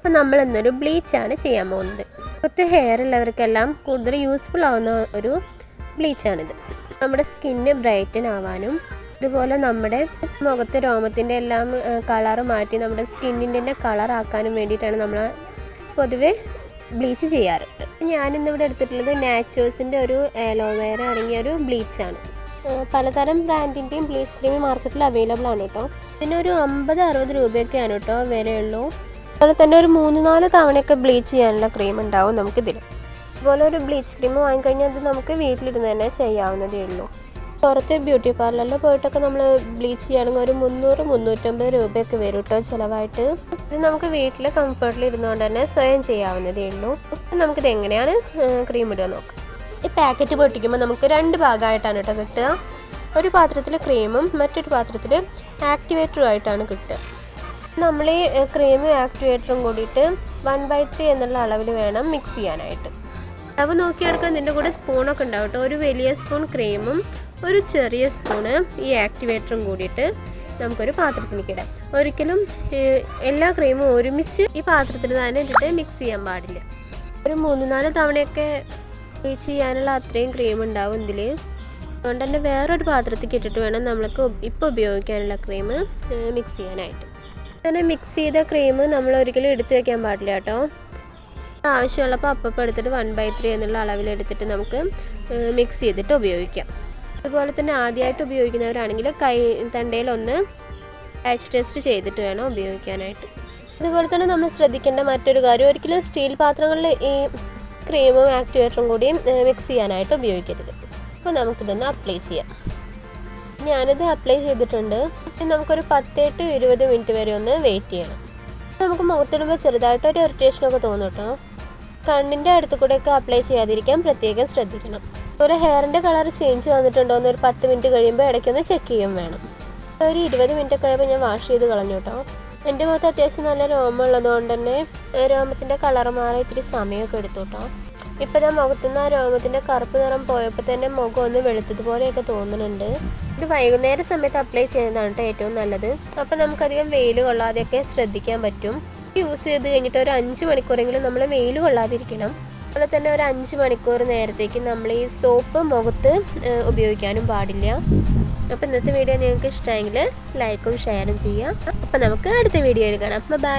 അപ്പോൾ നമ്മൾ ഇന്നൊരു ബ്ലീച്ചാണ് ചെയ്യാൻ പോകുന്നത്. കുറച്ച് ഹെയർ ഉള്ളവർക്കെല്ലാം കൂടുതൽ യൂസ്ഫുൾ ആവുന്ന ഒരു ബ്ലീച്ചാണിത്. നമ്മുടെ സ്കിന്ന് ബ്രൈറ്റൻ ആവാനും ഇതുപോലെ നമ്മുടെ മുഖത്ത് രോമത്തിന്റെ എല്ലാം കളർ മാറ്റി നമ്മുടെ സ്കിന്നിന്റെ തന്നെ കളർ ആക്കാനും വേണ്ടിയിട്ടാണ് നമ്മൾ പൊതുവെ ബ്ലീച്ച് ചെയ്യാറ്. ഞാനിന്നിവിടെ എടുത്തിട്ടുള്ളത് നാച്ചോസിന്റെ ഒരു അലോവേര അടങ്ങിയ ഒരു ബ്ലീച്ചാണ്. പലതരം ബ്രാൻഡിന്റെയും ബ്ലീച്ച് ക്രീം മാർക്കറ്റിൽ അവൈലബിൾ ആണ് കേട്ടോ. ഇതിനൊരു അമ്പത് അറുപത് രൂപയൊക്കെയാണ് കേട്ടോ വിലയുള്ളൂ. അതുപോലെ തന്നെ ഒരു മൂന്ന് നാല് തവണയൊക്കെ ബ്ലീച്ച് ചെയ്യാനുള്ള ക്രീം ഉണ്ടാവും നമുക്കിതിൽ. അതുപോലെ ഒരു ബ്ലീച്ച് ക്രീം വാങ്ങിക്കഴിഞ്ഞാൽ അത് നമുക്ക് വീട്ടിലിരുന്ന് തന്നെ ചെയ്യാവുന്നതേ ഉള്ളൂ. പുറത്ത് ബ്യൂട്ടി പാർലറിൽ പോയിട്ടൊക്കെ നമ്മൾ ബ്ലീച്ച് ചെയ്യുകയാണെങ്കിൽ ഒരു മുന്നൂറ് മുന്നൂറ്റമ്പത് രൂപയൊക്കെ വരും കേട്ടോ ചിലവായിട്ട്. ഇത് നമുക്ക് വീട്ടിൽ കംഫർട്ടിൽ ഇരുന്നുകൊണ്ട് തന്നെ സ്വയം ചെയ്യാവുന്നതേ ഉള്ളൂ. നമുക്കിത് എങ്ങനെയാണ് ക്രീം ഇടുക നോക്കാം. ഈ പാക്കറ്റ് പൊട്ടിക്കുമ്പോൾ നമുക്ക് രണ്ട് ഭാഗമായിട്ടാണ് കേട്ടോ കിട്ടുക. ഒരു പാത്രത്തിൽ ക്രീമും മറ്റൊരു പാത്രത്തിൽ ആക്ടിവേറ്ററും ആയിട്ടാണ് കിട്ടുക. നമ്മൾ ഈ ക്രീമും ആക്ടിവേറ്ററും കൂടിയിട്ട് വൺ ബൈ ത്രീ എന്നുള്ള അളവിൽ വേണം മിക്സ് ചെയ്യാനായിട്ട്. അളവ് നോക്കിയെടുക്കാൻ ഇതിന്റെ കൂടെ സ്പൂണൊക്കെ ഉണ്ടാവും കേട്ടോ. ഒരു വലിയ സ്പൂൺ ക്രീമും ഒരു ചെറിയ സ്പൂണ് ഈ ആക്ടിവേറ്ററും കൂടിയിട്ട് നമുക്കൊരു പാത്രത്തിലേക്ക് ഇടാം. ഒരിക്കലും എല്ലാ ക്രീമും ഒരുമിച്ച് ഈ പാത്രത്തിൽ തന്നെ ഇട്ടിട്ട് മിക്സ് ചെയ്യാൻ പാടില്ല. ഒരു മൂന്ന് നാല് തവണയൊക്കെ ബ്ലീച്ച് ചെയ്യാനുള്ള അത്രയും ക്രീം ഉണ്ടാവും ഇതിൽ അതുകൊണ്ട് തന്നെ വേറൊരു പാത്രത്തിൽ ഇട്ടിട്ട് വേണം നമ്മൾക്ക് ഇപ്പോൾ ഉപയോഗിക്കാനുള്ള ക്രീം മിക്സ് ചെയ്യാനായിട്ട്. അങ്ങനെ മിക്സ് ചെയ്ത ക്രീം നമ്മൾ ഒരിക്കലും എടുത്തു വെക്കാൻ പാടില്ല കേട്ടോ. ആവശ്യമുള്ളപ്പോൾ അപ്പം എടുത്തിട്ട് വൺ ബൈ ത്രീ എന്നുള്ള അളവിലെടുത്തിട്ട് നമുക്ക് മിക്സ് ചെയ്തിട്ട് ഉപയോഗിക്കാം. അതുപോലെ തന്നെ ആദ്യമായിട്ട് ഉപയോഗിക്കുന്നവരാണെങ്കിൽ കൈ തണ്ടയിലൊന്ന് പാച്ച് ടെസ്റ്റ് ചെയ്തിട്ട് വേണം ഉപയോഗിക്കാനായിട്ട്. അതുപോലെ തന്നെ നമ്മൾ ശ്രദ്ധിക്കേണ്ട മറ്റൊരു കാര്യം ഒരിക്കലും സ്റ്റീൽ പാത്രങ്ങളിൽ ഈ ക്രീമും ആക്ടിവേറ്ററും കൂടി മിക്സ് ചെയ്യാനായിട്ട് ഉപയോഗിക്കരുത്. അപ്പോൾ നമുക്കിതൊന്ന് അപ്ലൈ ചെയ്യാം. ഞാനിത് അപ്ലൈ ചെയ്തിട്ടുണ്ട്. നമുക്കൊരു പത്ത് ടു ഇരുപത് മിനിറ്റ് വരെ ഒന്ന് വെയിറ്റ് ചെയ്യണം. നമുക്ക് മുഖത്തിടുമ്പോൾ ചെറുതായിട്ട് ഒരു ഇറിറ്റേഷനൊക്കെ തോന്നും കേട്ടോ. കണ്ണിന്റെ അടുത്ത് കൂടെയൊക്കെ അപ്ലൈ ചെയ്യാതിരിക്കാൻ പ്രത്യേകം ശ്രദ്ധിക്കണം. ഒരു ഹെയറിന്റെ കളർ ചേഞ്ച് വന്നിട്ടുണ്ടോ എന്ന് ഒരു പത്ത് മിനിറ്റ് കഴിയുമ്പോൾ ഇടയ്ക്കൊന്ന് ചെക്ക് ചെയ്യും വേണം. ഒരു ഇരുപത് മിനിറ്റ് ഒക്കെ ആയപ്പോൾ ഞാൻ വാഷ് ചെയ്ത് കളഞ്ഞു കേട്ടോ. എന്റെ മുഖത്ത് അത്യാവശ്യം നല്ല രോമം ഉള്ളതുകൊണ്ട് തന്നെ രോമത്തിന്റെ കളർ മാറാൻ ഇത്തിരി സമയമൊക്കെ എടുത്തു കേട്ടോ. ഇപ്പം ഞാൻ മുഖത്തുനിന്ന് ആ രോമത്തിന്റെ കറുപ്പ് നിറം പോയപ്പോൾ തന്നെ മുഖം ഒന്ന് വെളുത്തതുപോലെയൊക്കെ തോന്നുന്നുണ്ട്. ഇത് വൈകുന്നേര സമയത്ത് അപ്ലൈ ചെയ്യുന്നതാണ് കേട്ടോ ഏറ്റവും നല്ലത്. അപ്പം നമുക്കധികം വെയിൽ കൊള്ളാതെയൊക്കെ ശ്രദ്ധിക്കാൻ പറ്റും. യൂസ് ചെയ്ത് കഴിഞ്ഞിട്ട് ഒരു അഞ്ച് മണിക്കൂറെങ്കിലും നമ്മൾ വെയിൽ കൊള്ളാതിരിക്കണം. അതുപോലെ തന്നെ ഒരു അഞ്ച് മണിക്കൂർ നേരത്തേക്ക് നമ്മൾ ഈ സോപ്പ് മുഖത്ത് ഉപയോഗിക്കാനും പാടില്ല. അപ്പോൾ ഇന്നത്തെ വീഡിയോ നിങ്ങൾക്ക് ഇഷ്ടമെങ്കിൽ ലൈക്കും ഷെയറും ചെയ്യാം അപ്പോൾ നമുക്ക് അടുത്ത വീഡിയോയിൽ കാണാം. ബൈ